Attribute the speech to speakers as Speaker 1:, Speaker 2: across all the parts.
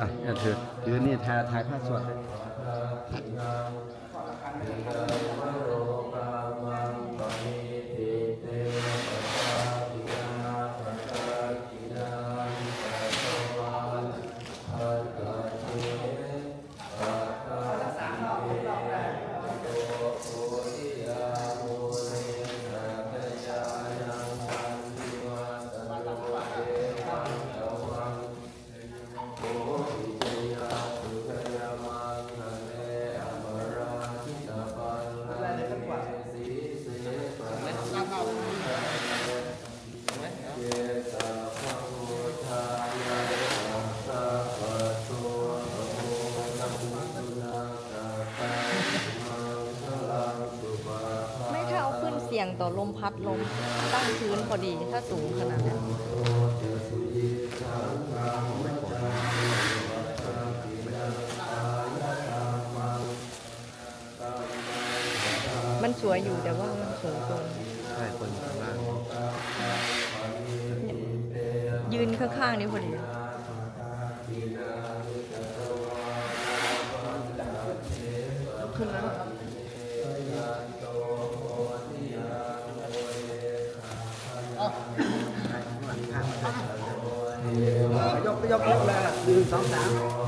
Speaker 1: อะเนี่ยถือถือนี่ถ่ายถ่ายภาพสด
Speaker 2: ต่อลมพัดลมตั้งพื้นพอดีถ้าสูงขนาดนั้มันสวยอยู่แต่ว่ามันสูงเกิน
Speaker 1: ใช่คนข้างล่าง
Speaker 2: ยืนข้างๆนี่พอดีขึ้นแล้ว
Speaker 1: เล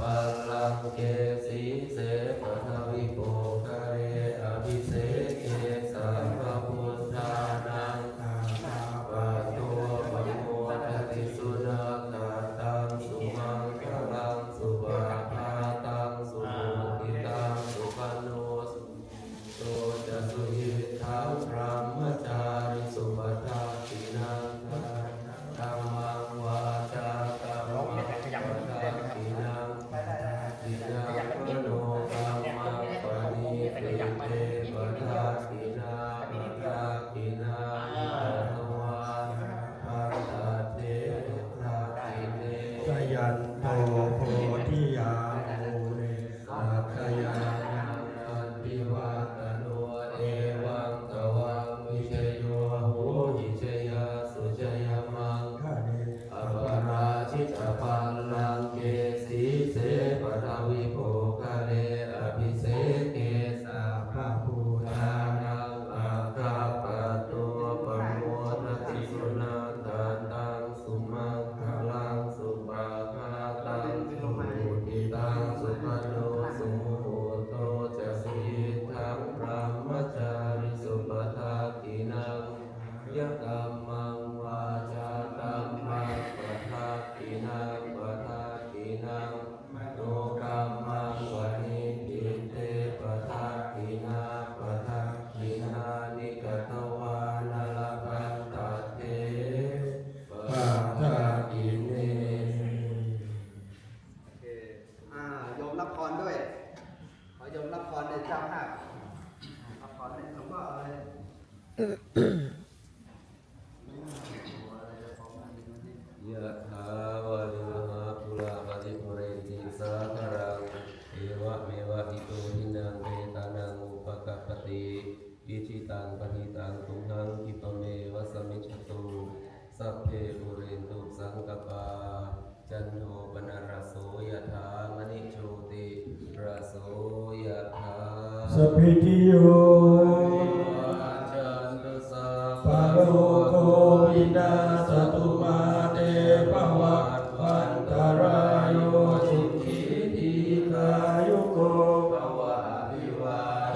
Speaker 3: ปัลลังเกสีเสปทวิโปคะเรอภิเส ส ยะถาวะริวหาปุราปฏิปุเรนติสาคารังเอวะเมวะอิโตทินังเวตานังอุปกัปปติอิจิตังปณิตังตุมหังคิปะเมวะ
Speaker 4: สมิจฉตุสัพเพ
Speaker 3: ปุเรนตุสังกปาจันโทปนารโสยะ
Speaker 4: ถามณิ
Speaker 3: โชติราโสยะถาสพพิติโย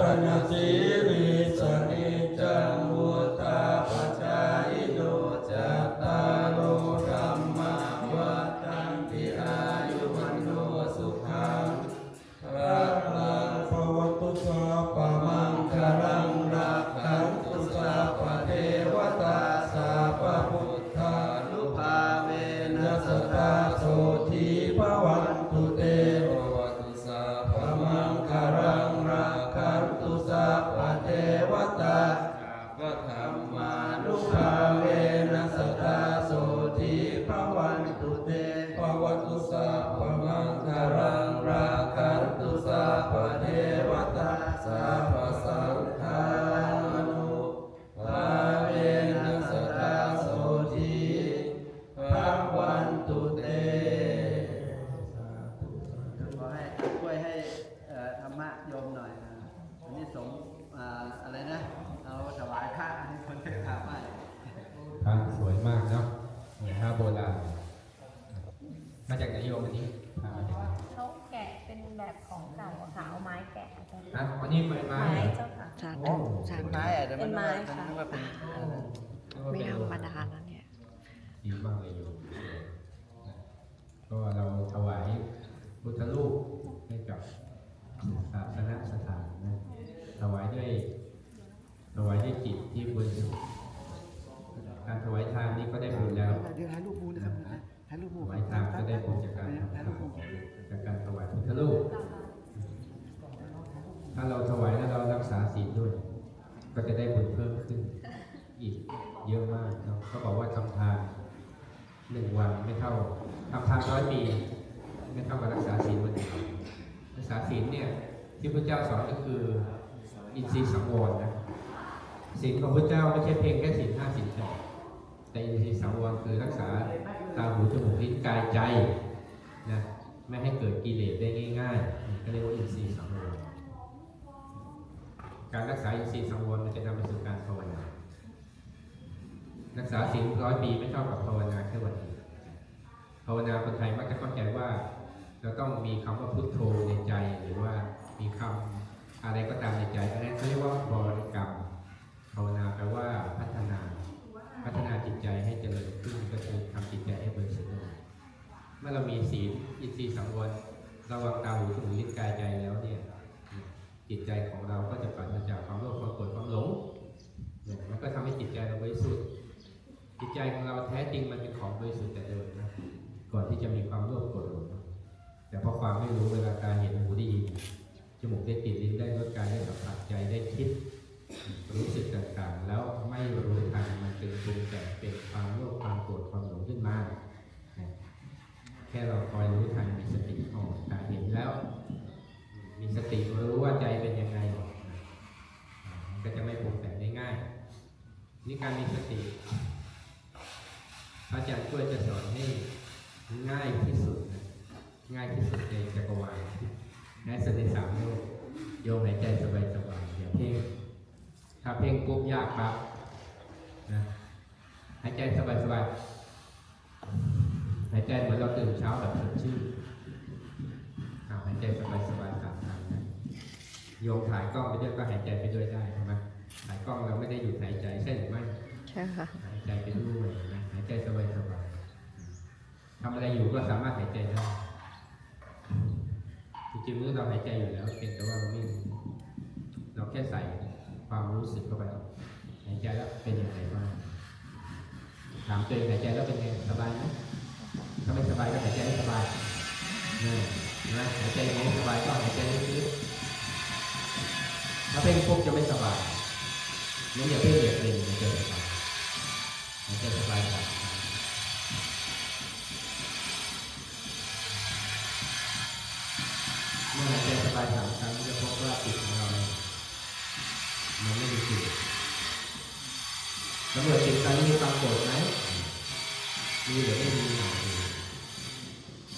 Speaker 3: Pranati ตุเตภวตุสัพพังคารังราคันตุสัพเทวตาสัพสังฆานุภาเวนัสตาโสทีภาวันตุเตขอให้ช่วยให้ธรรมะโยมหน่อยนะอันนี้สงอะไรนะ
Speaker 4: เรา
Speaker 5: ถวายพระให้คนเทขาบ้านพระสวยมา
Speaker 3: กเนาะหมือนพระโบราณ มาจากไหนโยมอันนี้เขาแกะเป็นแบบของเก่าขาวไม้แกะนะอันนี้เป็นไม้ไม้เจ้าค่ะ
Speaker 4: สาเป็
Speaker 3: นไม้
Speaker 4: อช่ไม่เป็น
Speaker 1: ไม้ค่ะ
Speaker 3: ว่เอัน
Speaker 1: ไม่ธรรมดาแล้วเนี่ย
Speaker 6: ดีมากเลยโยมก็เราถวายพุทธรูปให้กับศาสนสถานนะ ถวายด้วยถวายด้วยจิตที่บริสุทธิ์การถวายทานนี้ก็ได้บุญแล้ว
Speaker 7: เดี๋ยวหาลูกบุญนะครับ ถ่ายรูป
Speaker 6: ถ
Speaker 7: มู
Speaker 6: วายทานก็ได้ผลจากการทำทานจากการถวายพุทธรูปถ้าเราถวายแล้วเรารักษาศีลด้วย ก็จะได้บุญเพิ่มขึ้น อีกเยอะมากเนาะเขาบอกว่าทำทานหนึ่งวันไม่เท่าทำทานร้อยปีไม่เท่ากับรักษาศีลวันเดียวรักษาศีลเนี่ยที่พระเจ้าสอนก็คืออินทรีย์สังวรนะศีลของพระเจ้าไม่ใช่เพียงแค่ศีลห้าศีลแปดแต่อินทรีย์สังวรคือรักษา ตาหูจมูกลิ้นกายใจนะไม่ให้เกิดกิเลสได้ง่ายๆก็เรียกว่าอินทรีย์สังวรการรักษาอินทรีย์สังวรมันจะนำไปสู่การภาวนารักษาศีลร้อยปีไม่เท่ากับภาวนาแค่วันเดียวภาวนาคนไทยมักจะเข้าใจว่าเราต้องมีคำว่าพุทโธในใจหรือว่ามีคำอะไรก็ตามในใจอันนั้นเขาเรียกว่าบริกรรม ภาวนาแปลว่าพัฒนา พัฒนาจิตใจให้เจริญขึ้นก็คือทำจิตใจให้บริสุทธิ์ด้วยเมื่อเรามีศีลอินทรีย์สังว ระวังตาหูจมูกลิ้นกายใจแล้วเนี่ยจิตใจของเราก็จะปราศจากความโลภความโกรธความหลงเนี่ยมันก็ทำให้จิตใจเราบริสุทธิ์จิตใจของเราแท้จริงมันเป็นของบริสุทธิ์แต่เดิมนะก่อนที่จะมีความโลภโกรธหลงแต่เพราะความไม่รู้เวลาตาเห็นหูได้ยินจมูกได้กลิ่นลิ้นได้รสกายได้สัมผัสใจได้คิด รู้สึกต่างๆ แล้วไม่รู้ทันมันจึงปรุงแต่งเป็นความโลภความโกรธความหลงขึ้นมาแค่เราคอยรู้ทันมีสติออนแล้ว มีสติรู้ว่าใจเป็นยังไงมันก็จะไม่ปรุงแต่งได้ง่าย นี่การมีสติพระอาจารย์ช่วยจะสอนให้ง่ายที่สุดนะง่ายที่สุดในจักรวาลง่ายสุดในสามโลกโยมหายใจสบายสบายๆอย่าเพ่งถ้าเพ่งปุ๊บยากปั๊บนะหายใจสบายสบายๆหายใจเหมือนเรา ตื่นเช้าแบบสดชื่นหายใจสบายๆตามทางนะโยมถ่ายกล้องไปด้วยก็หายใจไปด้วยได้ใช่ไหมถ่ายกล้องเราไม่ได้หยุดหายใจใช่หรือไม่
Speaker 1: ใช่ค่ะ
Speaker 6: หายใจไปด้วยนะหายใจสบายๆทำอะไรอยู่ก็สามารถหายใจได้จริงๆเมื่อเราหายใจอยู่แล้วเพียงแต่ว่าเราไม่เราแค่ใส่ความรู้สึกเข้าไปหายใจแล้วเป็นยังไงบ้างถามตัวเองหายใจแล้วเป็นไงสบายไหม ถ้าไม่สบายก็หายใจให้สบายนี่นะหายใจงไงให้สบายก็หายใจลึกๆถ้าเพ่งปุ๊บจะไม่สบายนี่อย่าเพ่งอย่าเพ่งมันจะสบายหายใจสบายครับเมื่อหายใจสบายสามครั้งจะพบว่าจิตของเราเนี่ยมันไม่มีจิตตำรวจจิตตอนนี้มีความโกรธไหมมีหรือไม่มี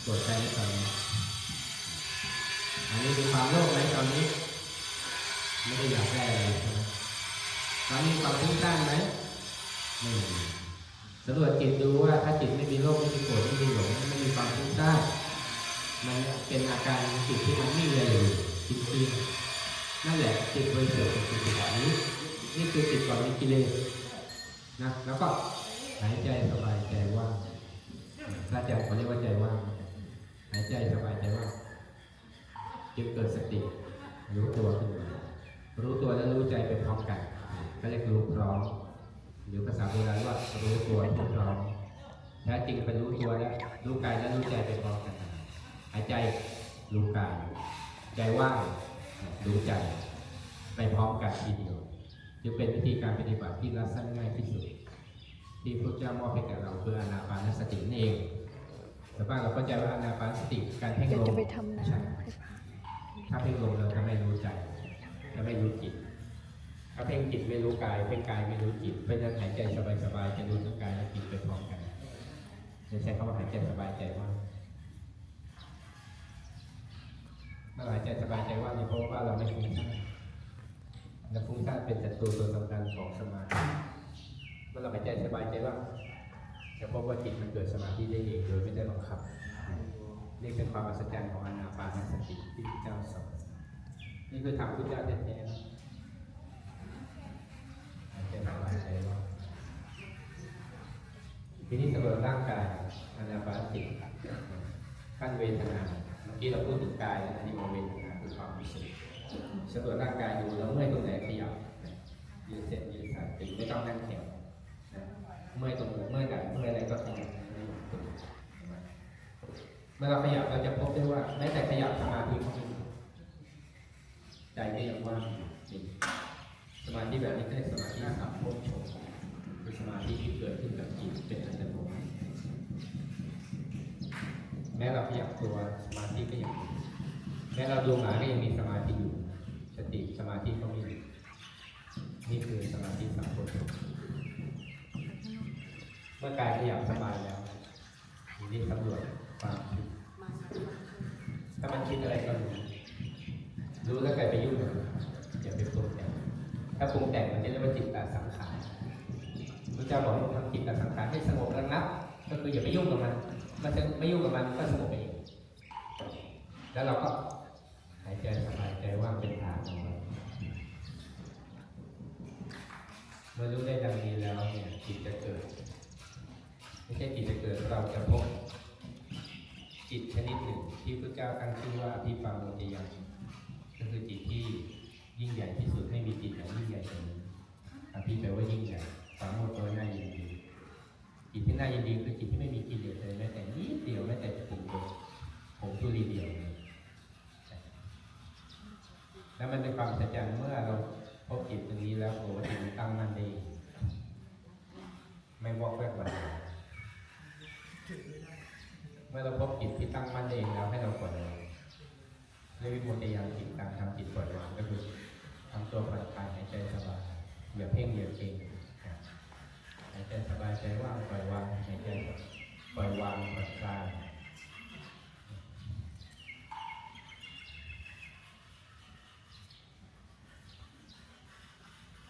Speaker 6: โกรธใจไหมตอนนี้ อันนี้มีความโลภไหมตอนนี้ ไม่ได้อยากได้อะไรใช่ไหมตอนนี้ความฟุ้งซ่านไหมไม่มีสำรวจจิตดูว่าถ้าจิตไม่มีโลภไม่มีโกรธไม่มีหลงไม่มีความฟุ้งซ่านมันเป็นอาการจิตที่มันไม่มีอะไรอยู่จริงๆนั่นแหละจิตบริสุทธิ์คือจิตแบบนี้ นี่คือจิตก่อนมีกิเลสนะแล้วก็หายใจสบายใจว่างพระอาจารย์เขาเรียกว่าใจว่าง ใจสบายใจว่าจึงเกิดสติ รู้ตัวขึ้นมารู้ตัวและรู้ใจไปพร้อมกันก็เรียกรู้พร้อมหรือภาษาโบราณว่ารู้ตัวรู้พร้อมแท้จริงเป็นรู้ตัวและรู้กายและรู้ใจไปพร้อมกันหายใจรู้กายใจว่างรู้ใจไปพร้อมกันทีเดียวจึงเป็นวิธีการปฏิบัติที่รัดสั้นง่ายที่สุดที่พระเจ้ามอบให้แก่เราคืออนาปานสตินั่นเอง แต่บ้างเราเข้าใจว่าอานาปานสติการเพ่ง
Speaker 1: เดี๋ยว
Speaker 6: ลม
Speaker 1: จะไปทำน้
Speaker 6: ใช่ำ
Speaker 1: ให้พระ
Speaker 6: ถ้าเพ่งลมเราจะไม่รู้ใจจะไม่รู้จิต ถ้าเพ่งจิตไม่รู้กายเพ่งกายไม่รู้จิตเพราะฉะนั้นหายใจสบายๆจะรู้ทั้งกายและจิตไปพร้อมกันจะใช้คำว่าหายใจสบายใจว่างเมื่อหายใจสบายใจว่างเนี่ยเพราะว่าเราไม่ฟุ้งซ่านและฟุ้งซ่านเป็นศัตรูตัวสำคัญของสมาธิเมื่อเราหายใจสบายใจว่าง จะพบว่าจิตมันเกิดสมาธิได้เองโดยไม่ได้บังคับนี่เป็นความอัศจรรย์ของอนาปานสติที่พระเจ้าสอนนี่คือธรรมพุทธเจ้าแท้ๆสบายใจว่าทีนี้สำรวจร่างกายอนาปานสติขั้นเวทนาเมื่อกี้เราพูดถึงกายนอันนี้เป็นเวทนาคือความรู้สึกสำรวจร่างกายดูแล้วเมื่อยตรงไหนขยับนะยืดเส้นยืดสายถึงไม่ต้องนั่งแข็ง เมื่อยตรงไหนเมื่อยไหนเมื่อยอะไรก็ขยับไม่หยุดเมื่อเราขยับเราจะพบได้ว่า แม้แต่ขยับสมาธิก็ไม่หยุดใจก็ยังว่างอยู่นี่สมาธิแบบนี้ก็เรียกสมาธิสามโพชฌงคือสมาธิที่เกิดขึ้นกับจิตเป็นอัตโนมัติแม้เราขยับตัวสมาธิก็ยังอยู่แม้เราดูหมาก็ยังมีสมาธิอยู่สติสมาธิก็มี เมื่อกายขยับสบายแล้วทีนี้สำรวจความคิดถ้ามันคิดอะไรก็รู้รู้แล้วใครไปยุ่งกับมันอย่าไปปรุงแต่งถ้าปรุงแต่งมันจะเรียกว่าจิตตสังขารพระเจ้าบอกให้ทำจิตตสังขารให้สงบระงับ ก็คืออย่าไปยุ่งกับมันมันจะไม่ยุ่งกับมันก็สงบเองแล้วเราก็หายใจสบายใจว่างเป็นฐานของเราเมื่อรู้ได้ดังนี้แล้วเนี่ยจิตจะเกิด ไม่ใช่จิตจะเกิดเราจะพบ หนึ่งที่พระเจ้าตั้งชื่อว่าพิปังโมติยังก็คือจิตที่ยิ่งใหญ่ที่สุดไม่มีจิตไหนยิ่งใหญ่กว่านี้อภิแปลว่ายิ่งใหญ่ปราโมทแปลว่าน่ายินดีจิตที่น่ายินดีคือจิตที่ไม่มีกิเลสเลยแม้แต่นิดเดียวแม้แต่จะปุ่มเดียวผมทุลีเดียวเลยแล้วมันเป็นความสัจจ์เมื่อเราพบจิตตรงนี้แล้วโอ้โหจิตตั้งมั่นด้ไม่วอกแวกวันไหว เมื่อเราพบจิตที่ตั้งมั่นเองแล้วให้เราปล่อยวางเรียกวิมุตติยานจิตการทำจิตปล่อยวางก็คือทำตัวผ่อนคลายหายใจสบายอย่าเพ่งอย่าเก่งครับหายใจสบายใจว่างปล่อยวางหายใจปล่อยวางผ่อนคลาย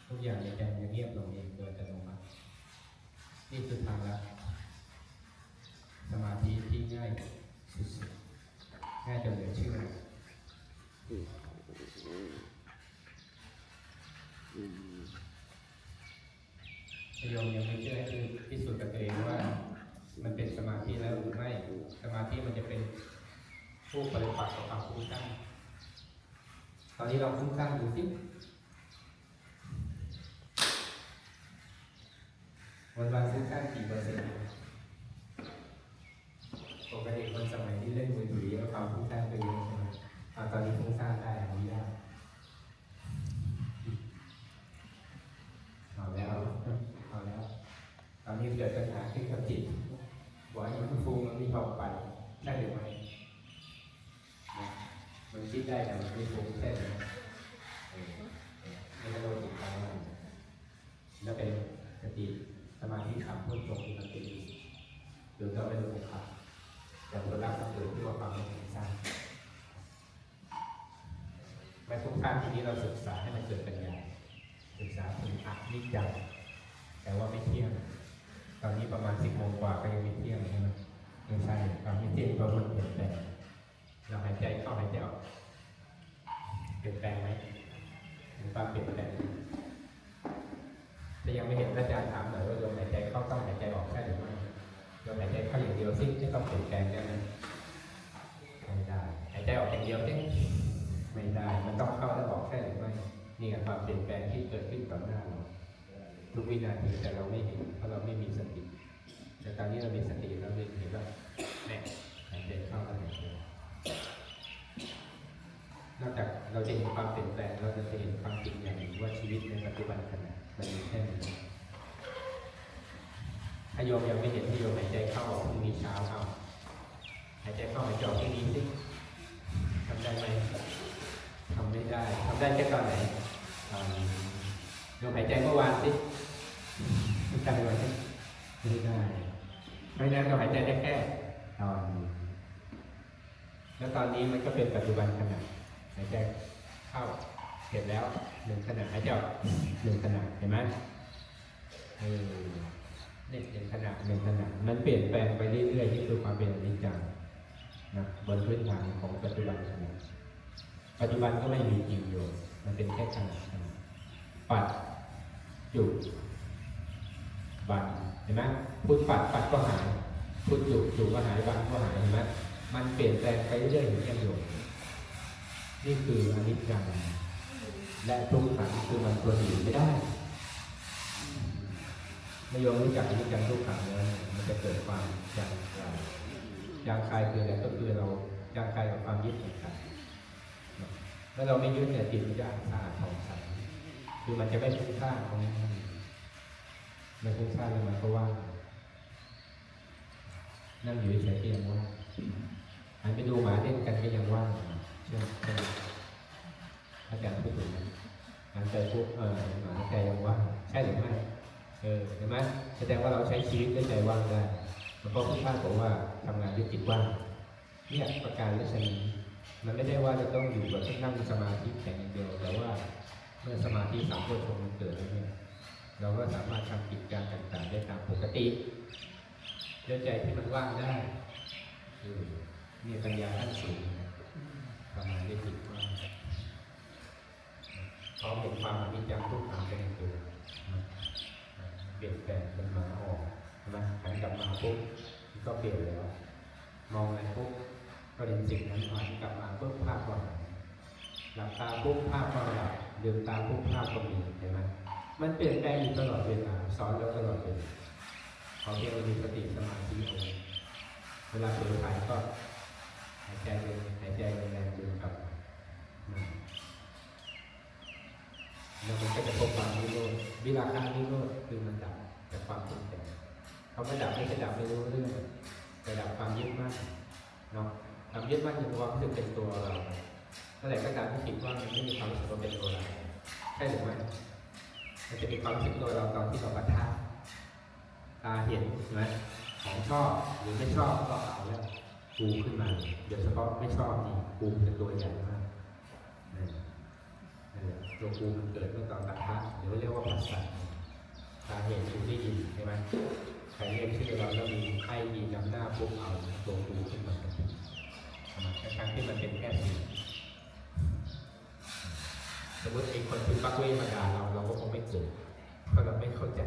Speaker 6: ทุกอย่างในใจจะเงียบลงเองโดยอัตโนมัตินี่คือทางลัด สุดๆง่าจนเหลือเชื่อโยมยังไม่เชื่อให้พิสูจน์กับตัวเองว่า มันเป็นสมาธิแล้วหรือไม่ สมาธิมันจะเป็นผู้ปฏิปักษ์กับความฟุ้งซ่านตอนนี้เราฟุ้งซ่านดูสิวันวันๆฟุ้งซ่านกี่เปอร์เซ็นต์ กติคนสมัยที่เล่นมือถือแล้วความฟุ้งซ่านไปเยอะใช่ไหมตอนนี้ฟุ้งซ่านได้อนุญาตเอาแล้วเอาแล้วตอนนี้เกิดปัญหาขึ้นกับจิตบอกให้มันฟุ้งมันไม่พอไปใช่หรือไม่มันคิดได้แต่มันไม่ฟุ้งใช่ไหมไม่กระโดดติดตามมันแล้วเป็นสติสมาธิขับพุ่งตรงที่มันเป็นอยู่ก็ไม่รู้ขับ แต่ผลลัพธ์ก็คือที่ว่าความไม่ฟุ้งซ่านไม่ฟุ้งซ่านทีนี้เราศึกษาให้มันเกิดปัญญาศึกษาถึงอันิจจังแต่ว่าไม่เที่ยง ตอนนี้ประมาณสิบโมงกว่าก็ยังไม่เที่ยงใช่ไหมไม่ใช่ความไม่เที่ยงเพราะมันเปลี่ยนแปลงเราหายใจเข้าหายใจออกเปลี่ยนแปลงไหมเห็นความเปลี่ยนแปลงถ้ายังไม่เห็นอาจารย์ถามหน่อยว่าลมหายใจเข้าต้องหายใจออกใช่หรือไม่ เราหายใจเข้าอย่างเดียวสิไม่ต้องเปลี่ยนแปลงได้ไหมไม่ได้หายใจออกอย่างเดียวสิไม่ได้ มันต้องเข้าและออกใช่หรือไม่นี่คือความเปลี่ยนแปลงที่เกิดขึ้นต่อหน้าเราทุกวินาทีแต่เราไม่เห็นเพราะเราไม่มีสติ แต่ตอนนี้เรามีสติเราเห็นว่าเนี่ยหายใจเข้าและหายใจออกนอกจากเราจะเห็นความเปลี่ยนแปลงเราจะเห็นความจริงอย่างหนึ่งว่าชีวิตในปัจจุบันขณะมันมีแค่นี้ โยมยังไม่เห็นที่โยมหายใจเข้าออกพรุ่งนี้เช้าเอาหายใจเข้าหายใจออกพรุ่งนี้สิทำได้ไหมทำไม่ได้ทำได้แค่ตอนไหนตอนโยมหายใจเมื่อวานสิทำได้ไหมไม่ได้เพราะฉะนั้นเราหายใจได้แค่ตอนนี้แล้วตอนนี้มันก็เป็นปัจจุบันขณะหายใจเข้าเสร็จแล้วหนึ่งขณะหายใจออกหนึ่งขณะเห็นไหมเออ เนี่ยหนึ่งขณะหนึ่งขณะมันเปลี่ยนแปลงไปเรื่อยๆนี่คือความเป็นอนิจจังนะบนพื้นฐานของปัจจุบันขณะปัจจุบันก็ไม่มีจริงอยู่ มันเป็นแค่ขณะขณะปัดจุดบันเห็นไหมพุทปัดปัดก็หายพุทจุดจุดก็หายบันก็หายเห็นไหมมันเปลี่ยนแปลงไปเรื่อยๆอย่างนี้โยมนี่คืออนิจจังและทุกขังคือมันตัวหนีไม่ได้ ไม่ยอมรู้จักอนิจจังทุกขังแล้นมันจะเกิดความจางคายจางคายคืออะไรก็คือเราจางคายกับความยึดติดกันเมื่อเราไม่ยึดเนี่ยจิตมันจะสะอาดผ่องใสคือมันจะไม่ฟุ้งซ่านตรงนี้ไม่ฟุ้งซ่านแล้วมันก็ว่างนั่งอยู่เฉยๆก็ยังว่างหันไปดูหมาเล่นกันก็ยังว่างเชื่อไหมอาจารย์พูดถูกไหมหันไปปุ๊บเออหมาใจยังว่างใช่หรือไม่ เออเห็นไหมแสดงว่าเราใช้ชีวิตด้วยใจว่างได้แล้วก็พุทธทาสบอกว่าทำงานด้วยจิตว่างเนี่ยประการลักษณะนี้มันไม่ได้ว่าจะต้องอยู่แบบนั่งสมาธิแข็งอย่างเดียวแต่ว่าเมื่อสมาธิสามโพชงมันเกิดแล้วเนี่ยเราก็สามารถทำกิจการต่างๆได้ตามปกติด้วยใจที่มันว่างได้เออมีปัญญาขั้นสูงทำงานด้วยจิตว่างพร้อมเห็นความอนิจจังทุกขังไปในตัวนะ เปลี่ยนแปลงเป็นมาออกใช่ไหมหันกลับมาปุ๊บมันก็เปลี่ยนแล้ว มองอะไรปุ๊บก็เห็นสิ่งนั้นหันกลับมาปุ๊บภาพก็หายหลับตาปุ๊บภาพก็หลับลืมตาปุ๊บภาพก็มีเห็นไหมมันเปลี่ยนแปลงอยู่ตลอดเวลาสอนเราตลอดเวลาขอเพียงเรามีสติสมาธิเอาไว้เวลาเผลอหายก็หายใจเลยหายใจแรงๆดึงกลับมานะ แล้วมันก็จะพบความนิโรธวิราคะนิโรธคือมันดับจากความปรุงแต่งเขาไม่ดับไม่ใช่ดับไม่รู้เรื่องแต่ดับความยึดมั่นเนาะความยึดมั่นคือความรู้สึกเป็นตัวเราเมื่อไหร่ก็ตามที่คิดว่ามันไม่มีความรู้สึกว่าเป็นตัวเราใช่หรือไม่มันจะมีความรู้สึกตัวเราตอนที่เราปะทะตาเห็นใช่ไหมของชอบหรือไม่ชอบก็เอาแล้วกูขึ้นมาเลยโดยเฉพาะไม่ชอบนี่กูเป็นตัวใหญ่มาก ตัวกูมันเกิดเมื่อตอนตัดพระหรือเรียกว่าผัสสะสาเหตุคือได้ยินใช่ไหมใครเรียกชื่อเราแล้วมีไข้ยีนำหน้าปุ๊บเอาตัวกูขึ้นมาทั้งที่มันเป็นแค่สียงสมมติไอ้คนคือปักเวมาด่าเราเราก็คงไม่โกรธเพราะเราไม่เข้าใจ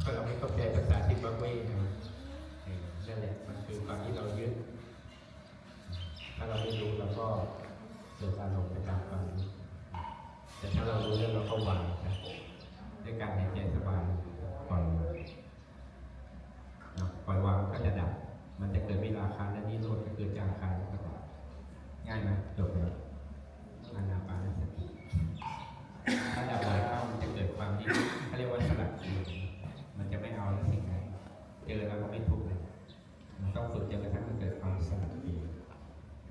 Speaker 6: เพราะเราไม่เข้าใจภาษาที่ปักเวนะเออนั่นแหละมันคือความที่เรายึดถ้าเราไม่รู้เราก็ เกิดอารมณ์ไปตามความแต่ถ้าเรารู้แล้วเราก็วางนะด้วยการหายใจสบายปล่อยวางเนาะปล่อยวางก็จะดับ มันจะเกิดเวลาคาและนิโรธก็คือจางคายแล้วก็ดับง่ายไหมจบแล้วอานาปานสติถ้าดับบ่อยเข้ามันจะเกิดความที่เขาเรียกว่าสลัดคืนมันจะไม่เอาแล้วสิ่งนั้นเจอแล้วก็ไม่ทุกข์เลยมันต้องฝึกจนกระทั่งมันเกิดความสลัดคืน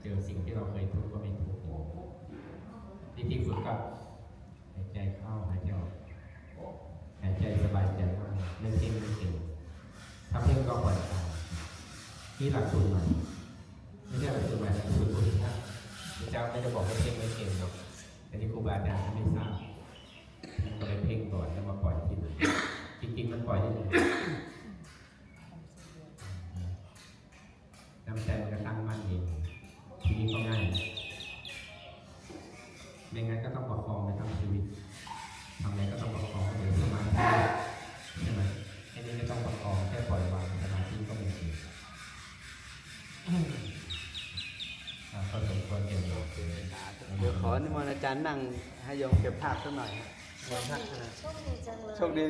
Speaker 6: เจอสิ่งที่เราเคยทุกข์ก็ไม่ทุกข์วิธีฝึกก็หายใจเข้าหายใจออกหายใจสบายใจมากเล่นเก่งเล่นเก่งทำเรื่องก็ปล่อยตามนี่ หลักสูตรใหม่ไม่ใช่หลักสูตรใหม่หลักสูตรพุทธะพระเจ้าไม่จะบอกให้เพ่งไม่เก่งหรอกแต่นี่ครูบาอาจารย์ไม่ทราบท่านก็เลยเพ่งก่อนแล้วมาปล่อยที่หลังจริงๆมันปล่อยได้เลยน้ำใจมันก็ตั้งมั่นเอง ทีนี้ก็ง่ายไม่งั้นก็ต้องประคองไปทั้งชีวิตทำอะไรก็ต้องประคองเดี๋ยวสมาธิใช่ไหมไอ้นี่ไม่ต้องประคองแค่ปล่อยวางสมาธิก็มีเองอ่าก็สมควรเก็บหน่อย
Speaker 7: เดี๋ยวขอนิมนต์อาจารย์นั่งให้โยมเก็บภาพสักหน่อย
Speaker 8: โชคดีจังเลย
Speaker 7: โชคดี